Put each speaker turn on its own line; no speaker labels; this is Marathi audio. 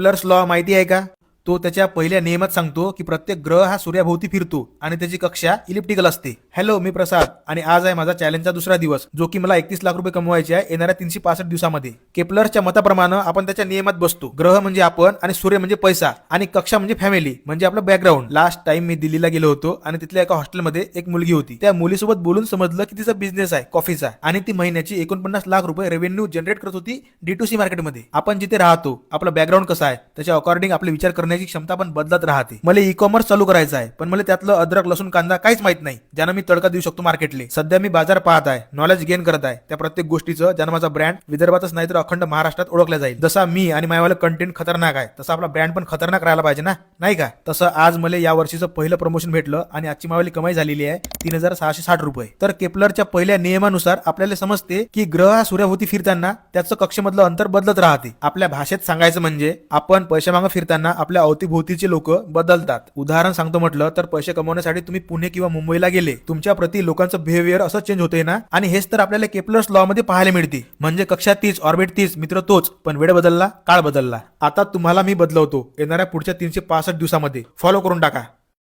केपलर्स लॉ माहिती आहे का? तो त्याच्या पहिल्या नियमात सांगतो की प्रत्येक ग्रह हा सूर्याभोवती फिरतो आणि त्याची कक्षा इलिप्टिकल असते. हॅलो मी प्रसाद आणि आज आहे माझा चॅलेंजचा दुसरा दिवस जो की मला एकतीस लाख रुपये कमवायचे आहे येणाऱ्या तीनशे पासष्ट दिवसामध्ये. केपलरच्या मताप्रमाणे आपण त्याच्या नियमात बसतो. ग्रह म्हणजे आपण आणि सूर्य म्हणजे पैसा आणि कक्षा म्हणजे फॅमिली म्हणजे आपलं बॅकग्राऊंड लास्ट टाइम मी दिल्लीला गेलो होतो आणि तिथल्या एका हॉस्टेलमध्ये एक मुलगी होती. त्या मुलीसोबत बोलून समजलं की तिचा बिझनेस आहे कॉफीचा आणि ती महिन्याची एकोणपन्नास लाख रुपये रेव्हेन्यू जनरेट करत होती डी टू सी मार्केटमध्ये आपण जिथे राहतो आपलं बॅकग्राऊंड कसं आहे त्याच्या अकॉर्डिंग आपले विचार करण्याची क्षमता पण बदलत राहते. मला ई कॉमर्स चालू करायचं आहे पण मला त्यातलं अद्रक लसूण कांदा काहीच माहीत नाही ज्यानं मी तडका देऊ शकतो मार्केटले सध्या मी बाजार पाहत आहे नॉलेज गेन करत आहे. त्या प्रत्येक गोष्टीचं ज्यानं माझा ब्रँड विदर्भातच नाही तर अखंड महाराष्ट्रात ओळखला जाईल. जसा मी आणि मायवाला कंटेंट खतरनाक आहे तसा आपला ब्रँड पण खतरनाक राहायला पाहिजे ना? नाही का? तसं आज मला या वर्षीचं पहिलं प्रमोशन भेटलं आणि आजची मावाली कमाई झालेली आहे तीन हजार सहाशे साठ रुपये. तर केपलरच्या पहिल्या नियमानुसार आपल्याला समजते की ग्रह हा सूर्याभोवती फिरताना त्याचं कक्षेमधलं अंतर बदलत राहते. आपल्या भाषेत सांगायचं म्हणजे आपण पैशामागं फिरताना आपल्या अवतीभोवतीचे लोक बदलतात. उदाहरण सांगतो म्हटलं तर पैसे कमवण्यासाठी तुम्ही पुणे किंवा मुंबईला गेले. तुमच्या प्रती लोकांचं बिहेव्हिअर असं चेंज होते ना? आणि हेच तर आपल्याला केपलर्स लॉ मध्ये पाहायला मिळते. म्हणजे कक्षा तीच ऑर्बिट तीच मित्र तोच पण वेळ बदलला काळ बदलला. आता तुम्हाला मी बदलवतो येणाऱ्या पुढच्या तीनशे पासष्ट दिवसामध्ये. फॉलो करून टाका.